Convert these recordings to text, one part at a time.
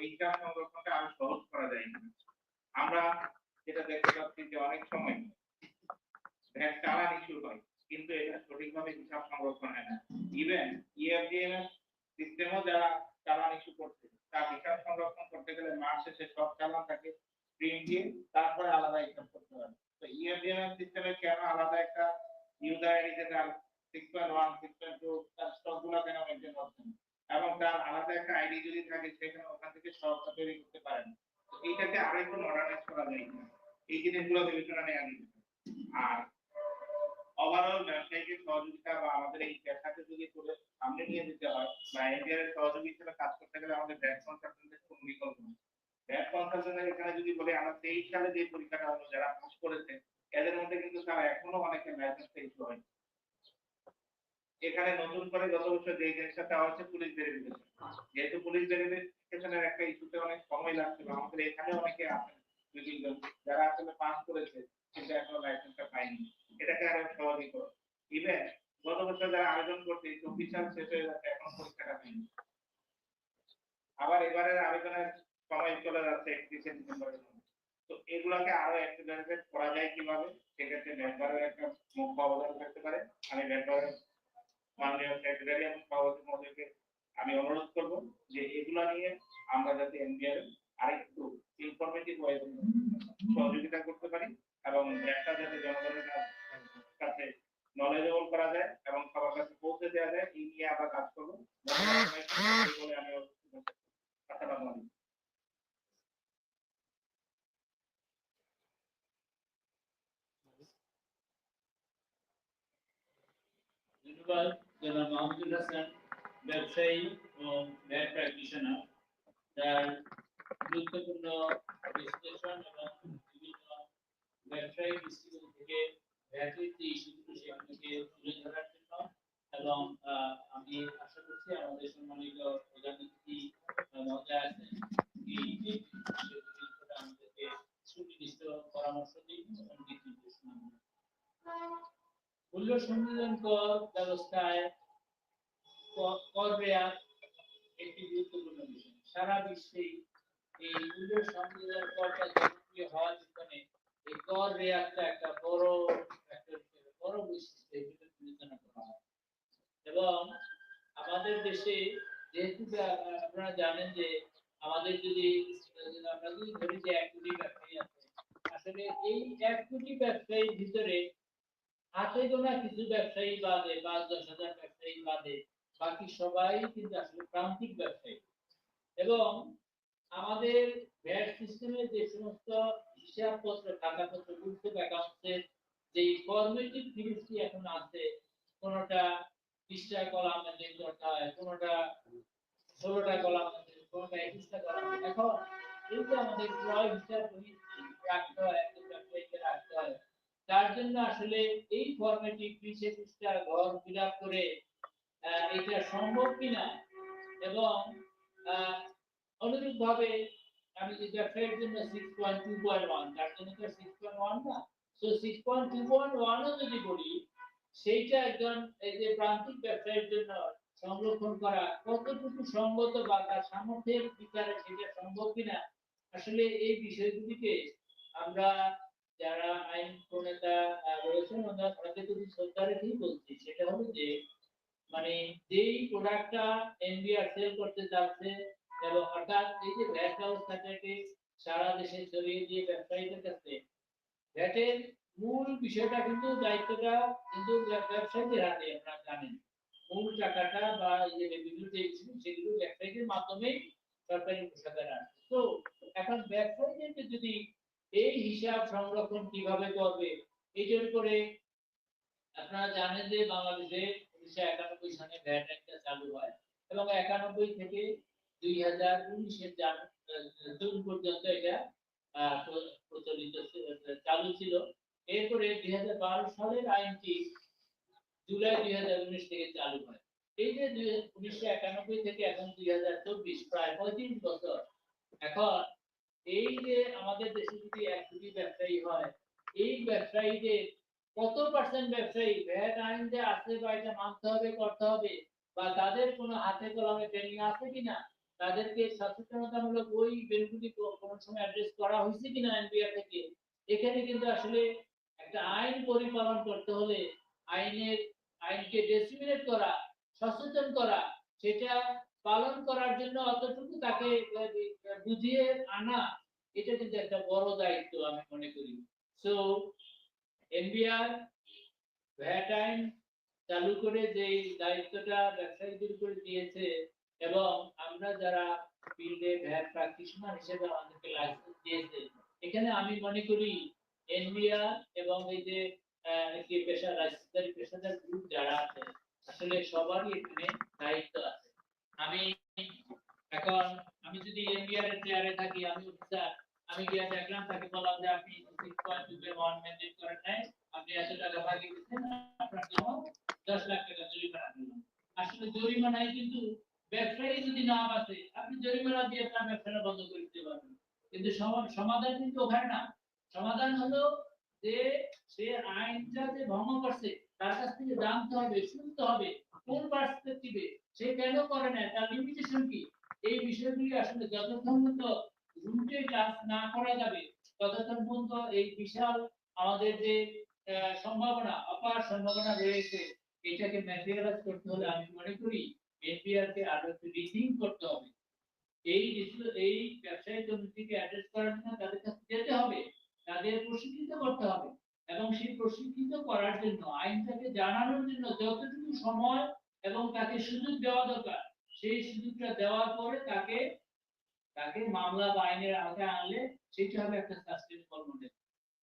এই হিসাব সংরক্ষণটা আরও সহজ করা যায়। আমরা যেটা দেখতে পাচ্ছি যে অনেক সময় ভ্যাট চালান ইস্যু হয়, কিন্তু এটা সঠিকভাবে হিসাব সংরক্ষণ হয় না। ইভেন ইএফডিএমএস সিস্টেমও যারা চালান ইস্যু করছে, তার হিসাব সংরক্ষণ করতে গেলে মাস শেষে সব চালানটাকে প্রিন্ট দিয়ে তারপরে আলাদা হিসাব করতে হবে তো ইএফডিএমএস সিস্টেমে কেন আলাদা একটা ইউজার আইডিতে তার six point one six point two তার কেন মেনটেন করছেন এবং তার আলাদা একটা আইডি যদি থাকে সেখানে ওখান থেকে সবটা তৈরি করতে পারেন। তো এইটাকে আরেকটু মডার্নাইজ করা যায় এই জিনিসগুলো বিবেচনা নেওয়া যেতে। আর ওভারঅল ব্যবসায়িক সহযোগিতা বা আমাদের এই পেশাকে যদি করে সামনে নিয়ে যেতে হয়, বা এনডিআর এর সহযোগী হিসেবে কাজ করতে গেলে আমাদের ব্যাংক কনসালটেন্টের কোন বিকল্প নেই। ব্যাংক কনসালটেন্টের এখানে যদি বলে, আমরা তেইশ সালে যে পরীক্ষাটা হলো, যারা পাস করেছে, এদের মধ্যে কিন্তু তারা এখনও অনেকে লাইসেন্স ইস্যু হয় এখানে নতুন করে গত বছর যে জিনিসটা দেওয়া হচ্ছে পুলিশ ভেরিফিকেশন। যেহেতু পুলিশ ভেরিফিকেশনের একটা ইস্যুতে অনেক সময় লাগছিল, আমাদের এখানে অনেকে আছেন দুই তিনজন, যারা আসলে পাস করেছে কিন্তু এখনও লাইসেন্সটা পায়নি। এটাকে আরও করো। ইভেন গত বছর যারা আবেদন করছে চব্বিশ সাল শেষ হয়ে যাচ্ছে, এখনও পরীক্ষাটা হয়নি। আবার এবারের আবেদনের সময় চলে যাচ্ছে, একত্রিশে ডিসেম্বরের মধ্যে তো এগুলাকে আরও অ্যাক্সিলারেটেড করা যায় কীভাবে? সেক্ষেত্রে ব্যাংকারের একটা মুখ্য অবদান থাকতে পারে। আমি ব্যাংকারের মাননীয় সেক্রেটারি এবং সভাপতি মহোদয়কে আমি অনুরোধ করব যে এগুলা নিয়ে আমরা যাতে এনবিআর আরেকটু ইনফরমেটিভ ওয়ে সহযোগিতা করতে পারি এবং একটা যাতে জনগণের কাছে নলেজেবল করা যায় এবং সবার কাছে পৌঁছে দেওয়া যায়, এই নিয়ে আমরা কাজ করব। বলে জনাব মাহমুদুল হাসান, ব্যবসায়ী ও ভ্যাট প্র্যাকটিশনার। যার গুরুত্বপূর্ণ বিশ্লেষণ এবং বিভিন্ন ব্যবসায়িক দৃষ্টিকোণ থেকে ভ্যাটের যে ইস্যুগুলো সেগুলোকে তুলে ধরার জন্য এবং আমি আশা করছি আমাদের সম্মানিত প্রধান মূল্য সংযোজন কর ব্যবস্থায় কর রেয়াত একটি গুরুত্বপূর্ণ বিষয়। সারা বিশ্বেই এই মূল্য সংযোজন করটা জনপ্রিয় হওয়ার পিছনে এই কর রেয়াতটা একটা বড় বড় বৈশিষ্ট্য বিবেচনা করা হয়। এবং আমাদের দেশে যেহেতু আপনারা জানেন যে আমাদের যদি আমরা যদি ধরি যে এক কোটি ব্যবসায়ী আছে আসলে এই এক কোটি ব্যবসায়ীর ভিতরে হাতে গোনা কিছু ব্যবসায়ী বাদে, পাঁচ দশ হাজার ব্যবসায়ী বাদে, বাকি সবাই কিন্তু আসলে প্রান্তিক ব্যবসায়ী। এবং আমাদের ভ্যাট সিস্টেমে যে সমস্ত হিসাবপত্র খাতাপত্র বুঝতে অ্যাকাউন্টের যে ফর্মেটিভ জিনিসটি এখন আছে, কোনোটা বিশটা কলাম করতে হয় ষোলোটা কলাম কোনোটা একুশটা কলাম এখন এই আমাদের ক্রয় হিসাব রাখতে হয় একজন রাখতে তার জন্য আসলে এই ফর্মেটিভ বিশ একুশটা ঘর ফিল করে এটা সম্ভব কিনা? এবং অনুরূপ ভাবে আমি যে ব্যবসায়ীর জন্য six point two point one তার জন্য তো সিক্স পয়েন্ট ওয়ান না। তো সিক্স পয়েন্ট টু পয়েন্ট ওয়ানও যদি বলি, সেইটা একজন এই যে প্রান্তিক ব্যবসায়ীর জন্য সংরক্ষণ করা কতটুকু সঙ্গত বা তার সামর্থ্যের বিচারে সেটা সম্ভব কিনা? আসলে এই বিষয়গুলিকে আমরা যারা আইন প্রণেতা রয়েছেন ওনারা ওনাকে যদি শ্রদ্ধা রেখেই বলছি, সেটা হলো যে মানে যেই প্রোডাক্টটা এনবিআর সেল করতে যাচ্ছে এবং অর্থাৎ এই যে ভ্যাট ব্যবস্থাটাকে সারা দেশে ছড়িয়ে দিয়ে ব্যবসায়ীদের কাছে ভ্যাটের মূল বিষয়টা কিন্তু দায়িত্বটা কিন্তু ব্য- ব্যবসায়ীদের হাতে, আপনারা জানেন। মূল টাকাটা বা যে যে সেগুলো ব্যবসায়ীদের মাধ্যমেই সরকারি আসে তো এখন ব্যবসায়ীদেরকে যদি এই হিসাব সংরক্ষণ কীভাবে করবে? এইটার করে আপনারা জানেন যে বাংলাদেশে উনিশশো একানব্বই সালে ভ্যাট একটা চালু হয় এবং একানব্বই থেকে দুই হাজার উনিশের জুন পর্যন্ত এটা প্রচলিত চালু ছিল। এরপরে দুই হাজার বারো সালের আইনটি জুলাই দুই হাজার উনিশ থেকে চালু হয়। এই যে উনিশশো একানব্বই থেকে এখন দুই হাজার চব্বিশ, প্রায় পঁয়ত্রিশ বছর। এখন এই যে আমাদের দেশে যদি এক কোটি ব্যবসায়ী হয়, এই ব্যবসায়ীদের কত পার্সেন্ট ব্যবসায়ী? ভ্যাট আইন যে আছে বা এটা মানতে হবে, করতে হবে, বা তাদের কোনো হাতে কলমে ট্রেনিং আছে কিনা? তাদেরকে সচেতনতামূলক ওই ইভেন্টগুলি কোনো সময় অ্যাড্রেস করা হয়েছে কিনা এনবিআর থেকে? এখানে কিন্তু আসলে একটা আইন পরিপালন করতে হলে আইনের, আইনকে ডিসিমিনেট করা, সচেতন করা, সেটা পালন করার জন্য অতটুকু তাকে বুঝিয়ে আনা, এটা কিন্তু একটা বড় দায়িত্ব আমি মনে করি। সো এনবিআর ভ্যাট চালু করে যে দায়িত্বটা ব্যবসায়ীদের উপরে দিয়েছে এবং আমরা যারা ফিল্ডে ভ্যাট প্র্যাকটিশনার হিসেবে আমাদেরকে লাইসেন্স দিয়েছে, এখানে আমি মনে করি এনবিআর এবং এই যে কি পেশাদার গ্রুপ যারা আছে, আসলে সবারই এখানে দায়িত্ব আছে। আমি এখন, আমি যদি এনবিআর এর চেয়ারে থাকি, আমি অফিসার আমি গিয়ে দেখলাম, তাকে বললাম যে আপনি six point two one maintain করেন নাই, আপনি এত টাকা ভাগে দিচ্ছেন আপনার জন্য দশ লাখ টাকা জরিমানা দিলাম। আসলে জরিমানায় কিন্তু ব্যবসায়ী যদি না বাঁচে, আপনি জরিমানা দিয়ে তার ব্যবসাটা বন্ধ করে দিতে পারবেন। কিন্তু সমা- সমাধান কিন্তু ওখানে না। সমাধান হলো যে, সে আইনটা যে ভঙ্গ করছে, তার কাছ থেকে জানতে হবে, শুনতে হবে, কোন পার্সপেক্টিভে সে কেন করে না? তার লিমিটেশন কি? এই বিষয়গুলি আসলে যতক্ষণ রুটে কাজ না করা যাবে, ততক্ষণ পর্যন্ত এই বিশাল আমাদের যে সম্ভাবনা, অপার সম্ভাবনা রয়েছে, এটাকে ম্যাটেরিয়ালাইজ করতে হলে আমি মনে করি এনপিআর কে আরও একটু রিথিঙ্ক করতে হবে। এই এই ব্যবসায়ী কমিটিকে অ্যাড্রেস করার জন্য তাদের কাছে যেতে হবে, তাদের প্রশিক্ষিত করতে হবে এবং সেই প্রশিক্ষিত করার জন্য, আইনটাকে জানানোর জন্য যতটুকু সময় এবং তাকে সুযোগ দেওয়া দরকার। সেই সুযোগটা দেওয়ার পরে তাকে তাকে মামলা বা আইনের আওতায় আনলে সেটা হবে একটা সাস্টেনেবল মডেল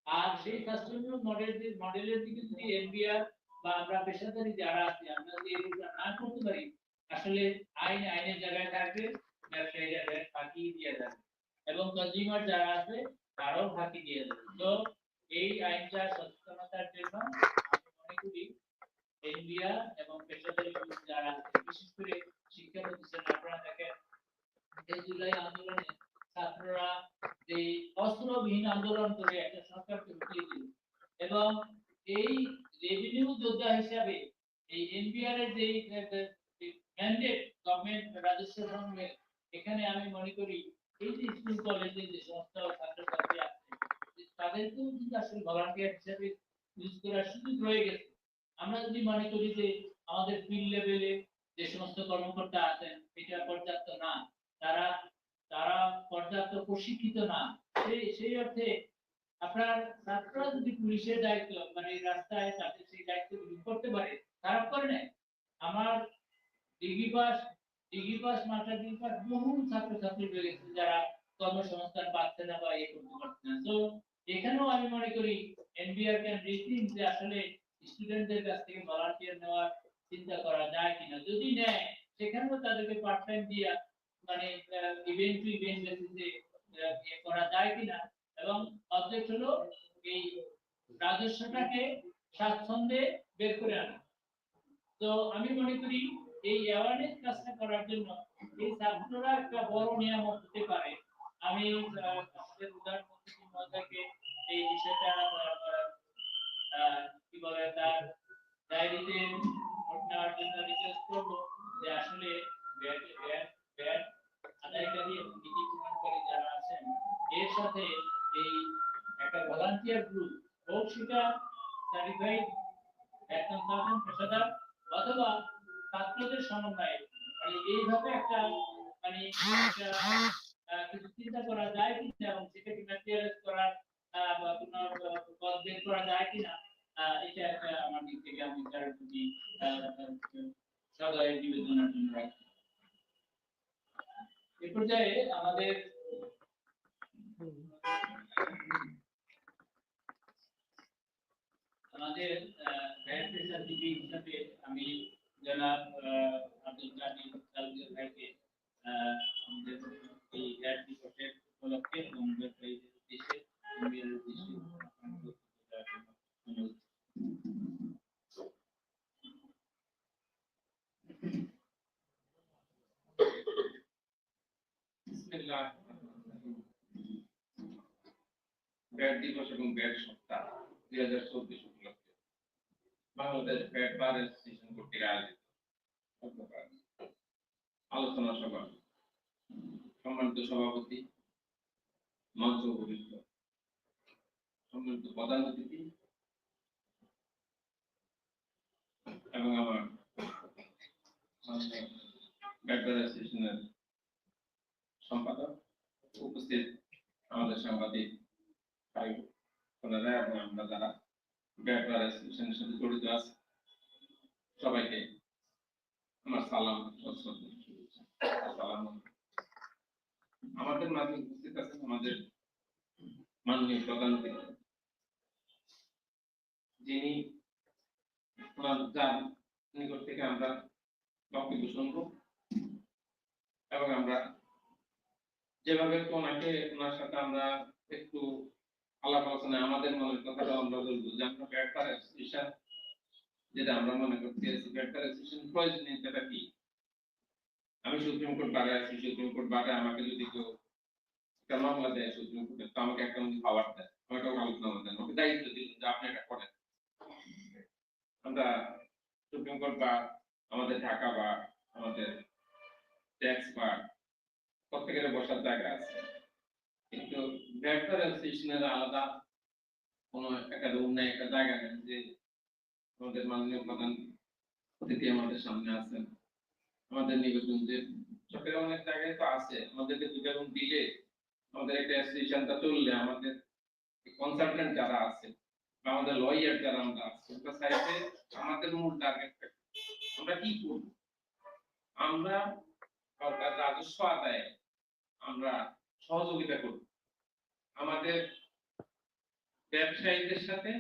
আর সেই সাস্টেনেবল মডেল মডেলের দিকে যদি এনবিআর বা আমরা পেশাদারি যারা আছি, আমরা যদি এগুলো না করতে পারি, আসলে আইন আইনের জায়গায় থাকবে ব্যবসায়ী জায়গায় ফাঁকি দিয়ে যাবে এবং কনজিউমার যারা আছে, তারাও ফাঁকি দিয়ে যাবে তো এই আইনটা সচেতনতার জন্য আমি মনে করি ইন্ডিয়া এবং পেশাদারি যারা বিশেষ করে শিক্ষা প্রতিষ্ঠান আপনারা দেখেন এই জুলাই আন্দোলনে ছাত্ররা যে অস্ত্রবিহীন আন্দোলন করে একটা সরকারকে উঠিয়ে দিল। এবং এই রেভিনিউ যোদ্ধা হিসাবে এই এনবিআর এর যে ম্যান্ডেট গভর্নমেন্ট রাজস্ব সংগ্রহে এখানে আমি মনে করি এই যে স্কুল কলেজে যে সমস্ত ছাত্রছাত্রী আছে, তাদেরকেও কিন্তু আসলে ভলান্টিয়ার হিসেবে ইউজ করার সুযোগ রয়ে গেছে। আমরা যদি মনে করি যে আমাদের ফিল্ড লেভেলে যে সমস্ত কর্মকর্তা আছেন এটা পর্যাপ্ত না, তারা তারা পর্যাপ্ত প্রশিক্ষিত না, সেই সেই অর্থে আপনার ছাত্ররা যদি পুলিশের দায়িত্ব মানে রাস্তায় তাদের সেই দায়িত্ব করতে পারে, খারাপ করে না আমার degree pass degree pass degree pass বহু ছাত্রছাত্রী যারা কর্মসংস্থান পাচ্ছে না বা ইয়ে করতে পারছে না। তো এখানেও আমি মনে করি, এনবিআর ক্যান রিথিং যে আসলে স্টুডেন্টদের কাছ থেকে ভলান্টিয়ার নেওয়ার চিন্তা করা যায় কিনা? যদি নেয় সেখানেও তাদেরকে পার্ট টাইম দিয়া মানে ইভেন্ট টু ইভেন্ট বেসিসে করা যায় কিনা? এবং অবজেক্ট হলো এই রাজস্বটাকে স্বাচ্ছন্দ্যে বের করে আনা। তো আমি মনে করি এই অ্যাওয়ারনেস কাজটা করার জন্য এই ছাত্ররা একটা বড় নিয়ামক হতে পারে। আমি আমাদের উদাহরণমন্ত্রী মহোদয়কে এই বিষয়টা আহ, বলে, তার ডায়েরিতে নোট জন্য রিকোয়েস্ট করব যে আসলে ব্যাট ব্যাট ব্যাট আদায়কারী নীতি প্রণয়নকারী যারা আছেন, এর সাথে এই একটা ভলান্টিয়ার গ্রুপ হোক সার্টিফাইড একজন সাধারণ পেশাদার অথবা ছাত্রদের সমন্বয়ে মানে এইভাবে একটা মানে কিছু চিন্তা করা যায় কিনা এবং সেটাকে ম্যাটেরিয়ালাইজ করার বা কোনো পথ বের করা যায় কিনা এটা একটা আমার দিক থেকে আমি তার প্রতি সদয় নিবেদনের জন্য রাখি। এ পর্যায়ে আমাদের আমাদের হিসাবে আমি জনাব আব্দুল কাদির ভাইকে আমাদের এই দিবসের উপলক্ষে এবং ব্যবসায়ীদের উদ্দেশ্যে এনবিআর উদ্দেশ্যে আপনার বক্তব্য দেওয়ার জন্য অনুরোধ ব্যাট দিবস এবং ব্যাট সপ্তাহ দুই হাজার চব্বিশ উপলক্ষে বাংলাদেশ ব্যাট কর্তৃক আয়োজিত আলোচনা সভা। সম্মানিত সভাপতি, মঞ্চ উপবিষ্ট। সম্মানিত প্রধান অতিথি এবং আমার ব্যাপার অ্যাসোসিয়েশনের সম্পাদক উপস্থিত আমাদের সাংবাদিক ভাই বোনেরা এবং আমরা যারা ব্যাপার অ্যাসোসিয়েশনের সাথে জড়িত আছে, সবাইকে আমার সালাম আলাইকুম। আমাদের মাঝে উপস্থিত আছেন আমাদের মাননীয় প্রধান যিনি ওনার যার নিকট থেকে আমরা বক্তব্য শুনব এবং আমরা যেভাবে ওনাকে ওনার সাথে আমরা একটু আলাপ আলোচনায়, আমাদের মনের কথাটা আমরা বলব যে আমরা ব্যাপার অ্যাসোসিয়েশন যেটা আমরা মনে করতে আছি ব্যাপার অ্যাসোসিয়েশন প্রয়োজনীয়তাটা কি? আমি সুপ্রিম কোর্ট বারে আছি, সুপ্রিম কোর্ট বারে আমাকে যদি কেউ একটা মামলা দেয় সুপ্রিম কোর্টে, তো আমাকে একটা উনি পাওয়ার দেয় আমাকে আলোচনা দেন দায়িত্ব দিলেন যে আপনি এটা করেন। আমরা সুপ্রিম কোর্ট বা আমাদের ঢাকা বা আমাদের ট্যাক্স বা প্রত্যেকের বসার জায়গা আছে। কিন্তু ব্যাপার অ্যাসোসিয়েশনের আলাদা কোনো একটা রুম নেই, একটা জায়গা নেই যে আমাদের মাননীয় প্রধান অতিথি আমাদের সামনে আছেন। আমাদের নিবেদন যে চট্টগ্রাম অনেক জায়গায় তো আছে। আমাদেরকে দুটা রুম দিলে, আমাদের একটা অ্যাসোসিয়েশনটা চললে, আমাদের কনসালটেন্ট যারা আছে বা আমাদের লয়ার যারা আমরা আছে ওটা সাইডে আমাদের মূল টার্গেট আমরা কি করব? আমরা সরকার রাজস্ব আদায়ে আমরা সহযোগিতা করব আমাদের ব্যবসায়ীদের সাথে